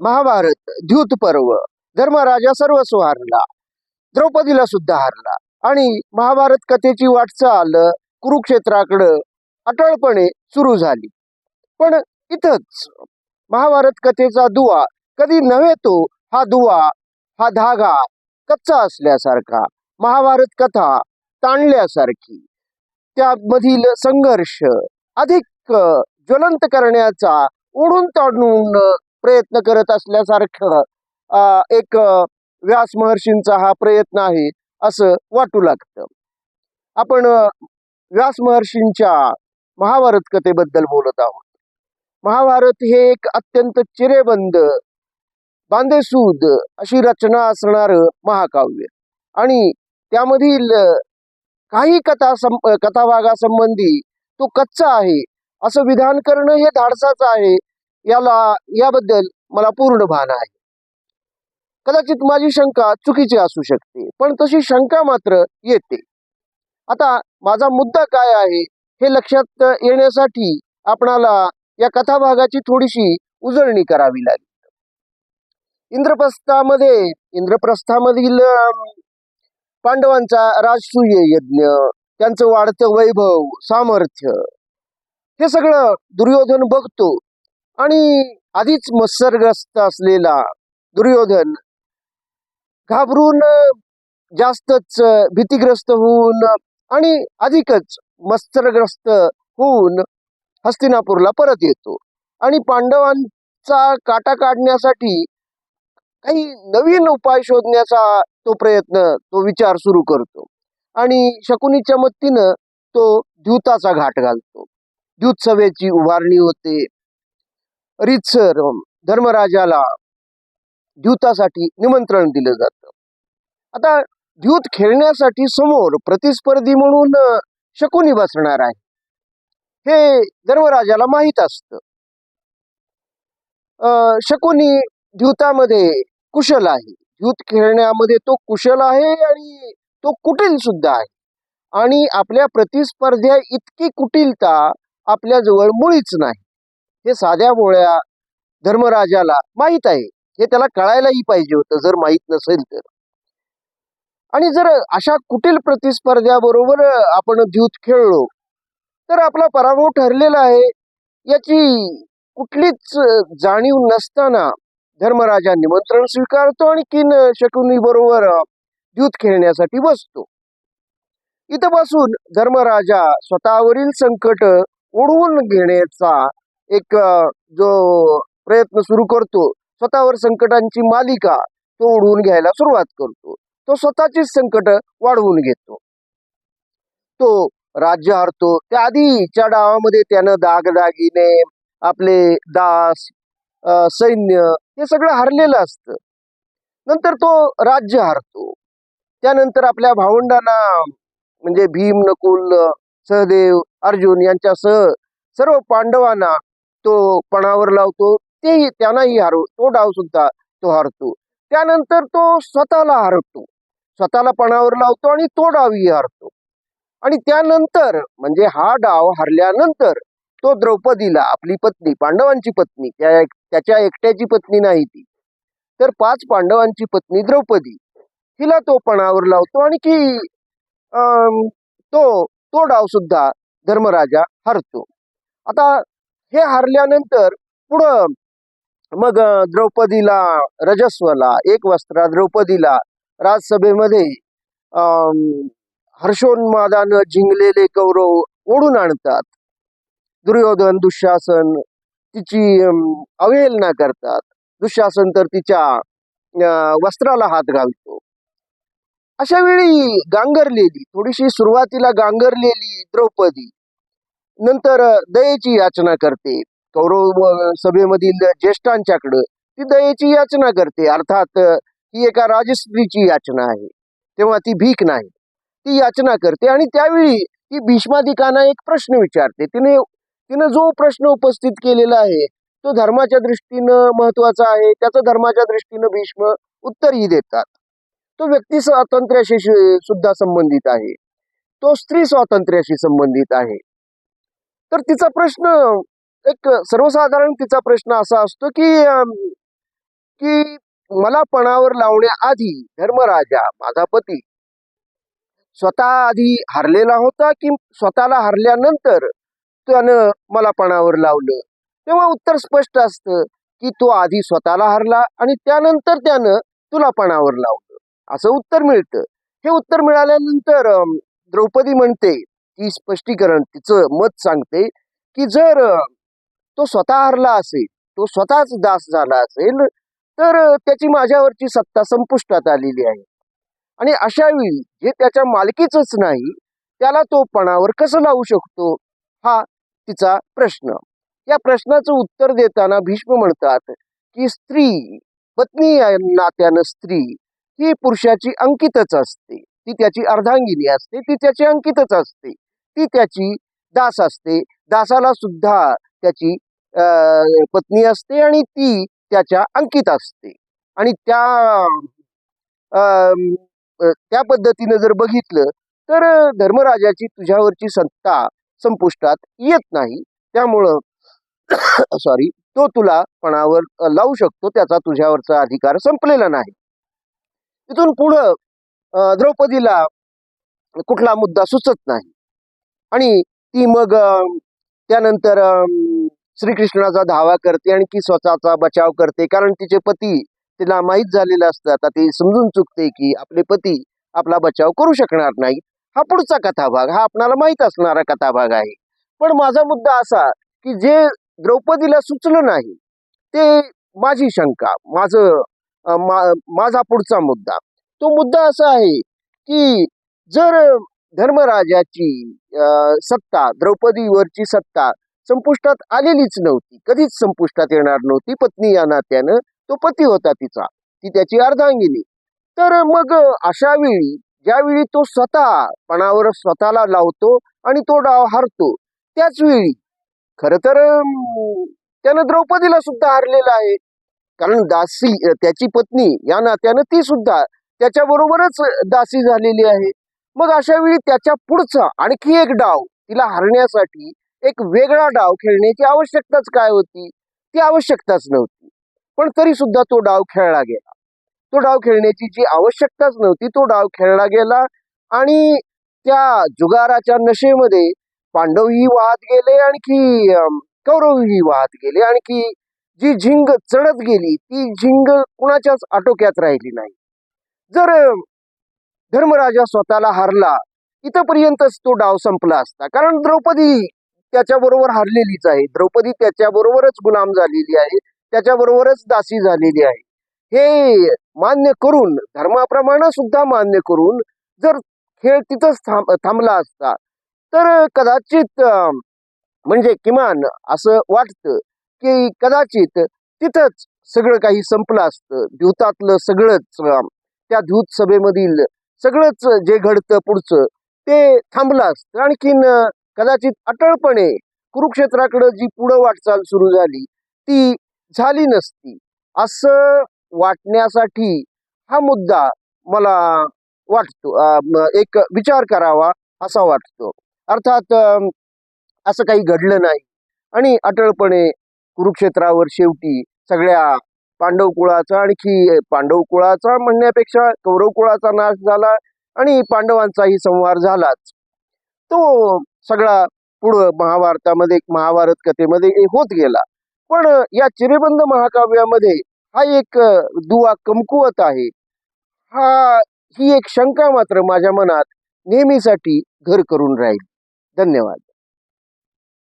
महाभारत द्यूत पर्व धर्मराजा सर्वस्व हारला द्रौपदीला सुद्धा हारला आणि महाभारत कथेची वाटचाल कुरुक्षेत्राकडं अटळपणे सुरू झाली. पण इथंच महाभारत कथेचा दुवा कधी नव्हे तो हा दुवा हा धागा कच्चा असल्यासारखा महाभारत कथा ताणल्यासारखी त्यामधील संघर्ष अधिक ज्वलंत करण्याचा ओढून ताडून प्रयत्न करत असल्यासारखं एक व्यास महर्षींचा हा प्रयत्न आहे असं वाटू लागतं. आपण व्यास महर्षींच्या महाभारत कथेबद्दल बोलत आहोत. महाभारत हे एक अत्यंत चिरेबंद बांदेसूद अशी रचना असणार महाकाव्य. आणि त्यामधील काही कथा सं कथाभागासंबंधी तो कच्चा आहे असं विधान करणं हे धाडसाचं आहे याला याबद्दल मला पूर्ण भान आहे. कदाचित माझी शंका चुकीची असू शकते पण तशी शंका मात्र येते. आता माझा मुद्दा काय आहे हे लक्षात येण्यासाठी आपणाला या कथाभागाची थोडीशी उजळणी करावी लागेल. इंद्रप्रस्थामध्ये इंद्रप्रस्थामधील पांडवांचा राजसूय यज्ञ त्यांचं वाढतं वैभव सामर्थ्य हे सगळं दुर्योधन बघतो आणि आधीच मत्सरग्रस्त असलेला दुर्योधन घाबरून जास्तच भीतीग्रस्त होऊन आणि अधिकच मत्सरग्रस्त होऊन हस्तिनापूरला परत येतो. आणि पांडवांचा काटा काढण्यासाठी काही नवीन उपाय शोधण्याचा तो प्रयत्न तो विचार सुरू करतो. आणि शकुनीच्या मदतीनं तो द्यूताचा घाट घालतो. द्यूत सभेची उभारणी होते. रीतसर धर्मराजाला द्यूतासाठी निमंत्रण दिलं जातं. आता द्यूत खेळण्यासाठी समोर प्रतिस्पर्धी म्हणून शकुनी बसणार आहे. हे धर्मराजाला माहीत असतं. शकुनी द्यूतामध्ये कुशल आहे. द्यूत खेळण्यामध्ये तो कुशल आहे आणि तो कुटील सुद्धा आहे. आणि आपल्या प्रतिस्पर्ध्या इतकी कुटीलता आपल्या जवळ मुळीच नाही. हे साध्या बोळ्या धर्मराजाला माहीत आहे. हे त्याला कळायलाही पाहिजे होतं जर माहीत नसेल तर. आणि जर अशा कुटील प्रतिस्पर्ध्याबरोबर आपण द्यूत खेळलो तर आपला पराभव ठरलेला आहे. याची कुठलीच जाणीव नसताना धर्मराजा निमंत्रण स्वीकारतो आणि किन शकुनी बरोबर द्यूत खेळण्यासाठी बसतो. इथपासून धर्मराजा स्वतःवरील संकट ओढवून घेण्याचा एक जो प्रयत्न सुरू करतो स्वतःवर संकटांची मालिका तो ओढवून घ्यायला सुरुवात करतो. तो स्वतःचीच संकट वाढवून घेतो. तो राज्य हरतो. त्या आधीच्या डावामध्ये त्यानं दागदागिने आपले दास सैन्य हे सगळं हरलेलं असतं. नंतर तो राज्य हरतो. त्यानंतर आपल्या भावंडांना म्हणजे भीम नकुल सहदेव अर्जुन यांच्यासह सर्व पांडवांना तो पणावर लावतो तेही त्यांनाही हरव तो डाव सुद्धा तो हरतो. त्यानंतर तो स्वतःला हरतो स्वतःला पणावर लावतो आणि तो डावही हरतो. आणि त्यानंतर म्हणजे हा डाव हरल्यानंतर तो द्रौपदीला आपली पत्नी पांडवांची पत्नी त्या त्याच्या एकट्याची पत्नी नाही ती. तर पाच पांडवांची पत्नी द्रौपदी तिला तो पणावर लावतो आणि की अं, तो तो डाव सुद्धा धर्मराजा हरतो. आता हे हरल्यानंतर पुढं मग द्रौपदीला रजस्वला एक वस्त्रा द्रौपदीला राजसभेमध्ये अं, हर्षोन्मादानं जिंकलेले कौरव ओढून आणतात. दुर्योधन दुःशासन तिची अं, अवहेलना करतात. दुःशासन तर तिच्या वस्त्राला हात घालतो. अशा वेळी गांगरलेली थोडीशी सुरुवातीला गांगरलेली द्रौपदी नंतर दयेची याचना करते. कौरव सभेमधील ज्येष्ठांच्याकडं ती दयेची याचना करते. अर्थात ही एका राजस्त्रीची याचना आहे. तेव्हा ती भीक नाही. ती याचना करते आणि त्यावेळी ती भीष्मादिकांना एक प्रश्न विचारते. तिने तिनं जो प्रश्न उपस्थित केलेला आहे तो धर्माच्या दृष्टीनं महत्त्वाचा आहे. त्याचं धर्माच्या दृष्टीनं भीष्म उत्तरही देतात. तो व्यक्ती स्वातंत्र्याशी सुद्धा संबंधित आहे. तो स्त्री स्वातंत्र्याशी संबंधित आहे. तर तिचा प्रश्न एक सर्वसाधारण तिचा प्रश्न असा असतो की अं, की मला पणावर लावण्याआधी धर्मराजा माझा पती स्वतः आधी हरलेला होता की स्वतःला हरल्यानंतर त्यानं मला पणावर लावलं? तेव्हा उत्तर स्पष्ट असतं की तो आधी स्वतःला हरला आणि त्यानंतर त्यानं तुला पणावर लावलं. असं उत्तर मिळतं. हे उत्तर मिळाल्यानंतर द्रौपदी म्हणते ती स्पष्टीकरण तिचं मत सांगते की जर तो स्वतः हरला असेल तो स्वतःच दास झाला असेल तर त्याची माझ्यावरची सत्ता संपुष्टात आलेली आहे. आणि अशावेळी जे त्याच्या मालकीचंच नाही त्याला तो पणावर कसं लावू शकतो? हा तिचा प्रश्न. या प्रश्नाचं उत्तर देताना भीष्म म्हणतात की स्त्री पत्नी नात्यानं स्त्री ही पुरुषाची अंकितच असते. ती त्याची अर्धांगिनी असते ती त्याची अंकितच असते. ती त्याची दास असते. दासाला सुद्धा त्याची अं, पत्नी असते आणि ती त्याच्या अंकित असते. आणि त्या अं, त्या पद्धतीनं जर बघितलं तर धर्मराजाची तुझ्यावरची सत्ता संपुष्टात येत नाही. त्यामुळं सॉरी तो तुला पणावर लावू शकतो. त्याचा तुझ्यावरचा अधिकार संपलेला नाही. तिथून पुढं द्रौपदीला कुठला मुद्दा सुचत नाही. आणि ती मग त्यानंतर श्रीकृष्णाचा धावा करते आणि ती स्वतःचा बचाव करते. कारण तिचे पती तिला माहीत झालेलं असतं. आता ती समजून चुकते की आपले पती आपला बचाव करू शकणार नाही हा पुढचा कथाभाग. हा आपणाला माहीत असणारा कथाभाग आहे. पण माझा मुद्दा असा की जे द्रौपदीला सुचलं नाही ते माझी शंका. माझं माझा पुढचा मुद्दा. तो मुद्दा असा आहे की जर धर्मराजाची सत्ता द्रौपदीवरची सत्ता संपुष्टात आलेलीच नव्हती. कधीच संपुष्टात येणार नव्हती. पत्नी या नात्यानं तो पती होता तिचा. ती त्याची अर्धांगिनी. तर मग अशा वेळी ज्यावेळी तो स्वतः पणावर स्वतःला लावतो आणि तो डाव हारतो त्याच वेळी खर तर त्यानं द्रौपदीला सुद्धा हारलेला आहे. कारण दासी त्याची पत्नी या नात्यानं ती सुद्धा त्याच्याबरोबरच दासी झालेली आहे. मग अशा वेळी त्याच्या पुढचा आणखी एक डाव तिला हरण्यासाठी एक वेगळा डाव खेळण्याची आवश्यकताच काय होती? ती आवश्यकताच नव्हती. पण तरी सुद्धा तो डाव खेळला गेला. तो डाव खेळण्याची जी आवश्यकताच नव्हती तो डाव खेळला गेला आणि त्या जुगाराच्या नशेमध्ये पांडवही वाहत गेले आणखी कौरवही वाहत गेले. आणखी जी झिंग चढत गेली ती झिंग कुणाच्याच आटोक्यात राहिली नाही. जर धर्मराजा स्वतःला हारला. इथपर्यंतच तो डाव संपला असता. कारण द्रौपदी त्याच्याबरोबर हारलेलीच आहे. द्रौपदी त्याच्याबरोबरच गुलाम झालेली आहे. त्याच्याबरोबरच दासी झालेली आहे. हे मान्य करून धर्माप्रमाणे सुद्धा मान्य करून जर खेळ तिथंच थांब थांबला असता तर कदाचित म्हणजे किमान असं वाटतं की कदाचित तिथंच सगळं काही संपलं असतं. द्यूतातलं सगळंच त्या द्यूत सभेमधील सगळंच जे घडतं पुढचं ते थांबलं असतं. आणखीन कदाचित अटळपणे कुरुक्षेत्राकडं जी पुढं वाटचाल सुरू झाली ती झाली नसती. असं वाटण्यासाठी हा मुद्दा मला वाटतो एक विचार करावा असा वाटतो. अर्थात असं काही घडलं नाही. आणि अटळपणे कुरुक्षेत्रावर शेवटी सगळ्या पांडव कुळाचा आणखी पांडव कुळाचा म्हणण्यापेक्षा कौरव कुळाचा नाश झाला आणि पांडवांचाही संहार झालाच. तो सगळा पुढं महाभारतामध्ये महाभारत कथेमध्ये होत गेला. पण या चिरेबंद महाकाव्यामध्ये हा एक दुवा कमकुवत आहे. हा ही एक शंका मात्र माझ्या मनात नेहमीसाठी घर करून राहील. धन्यवाद.